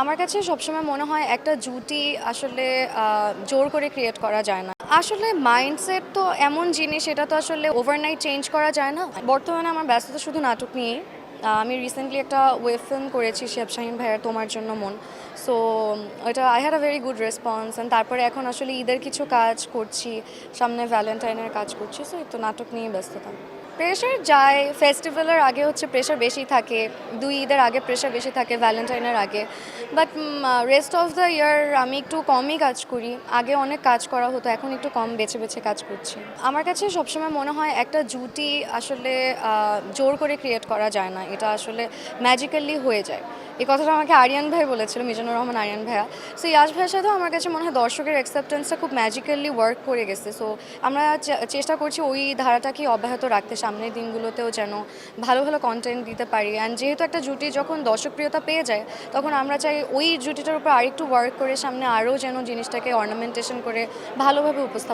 আমার কাছে সবসময় মনে হয় একটা জুটি আসলে জোর করে ক্রিয়েট করা যায় না। আসলে মাইন্ডসেট তো এমন জিনিস এটা তো আসলে ওভারনাইট চেঞ্জ করা যায় না। বর্তমানে আমার ব্যস্ততা শুধু নাটক নিয়েই। আমি রিসেন্টলি একটা ওয়েব ফিল্ম করেছি শেব শাহিন ভাইয়ের তোমার জন্য মন। সো এটা I had a very good response and তারপরে এখন আসলে ঈদের কিছু কাজ করছি, সামনে ভ্যালেন্টাইনের কাজ করছি। সো এই তো নাটক নিয়ে ব্যস্ততা। প্রেশার যায় ফেস্টিভ্যালের আগে হচ্ছে প্রেশার বেশি থাকে, দুই ঈদের আগে প্রেশার বেশি থাকে ভ্যালেন্টাইনের আগে। But rest of the year আমি একটু কমই কাজ করি। আগে অনেক কাজ করা হতো, এখন একটু কম বেছে বেছে কাজ করছি। আমার কাছে সবসময় মনে হয় একটা জুটি আসলে জোর করে ক্রিয়েট করা যায় না। এটা আসলে ম্যাজিক্যালি হয়ে যায়। এই কথাটা আমাকে আরিয়ান ভাই বলেছিল, মিজানুর রহমান আরিয়ান ভাইয়া। সো ইয়াস ভাইয়ের সাথেও আমার কাছে মনে হয় দর্শকের অ্যাকসেপ্টেন্সটা খুব ম্যাজিক্যালি ওয়ার্ক করে গেছে। সো আমরা চেষ্টা করছি ওই ধারাটাকেই অব্যাহত রাখতে, সামনের দিনগুলোতেও যেন ভালো ভালো কন্টেন্ট দিতে পারি। অ্যান্ড যেহেতু একটা জুটি যখন দর্শকপ্রিয়তা পেয়ে যায়, তখন আমরা চাই ওই জুটিটার উপর আরেকটু ওয়ার্ক করে সামনে আরও যেন জিনিসটাকে অর্নামেন্টেশন করে ভালোভাবে উপস্থাপন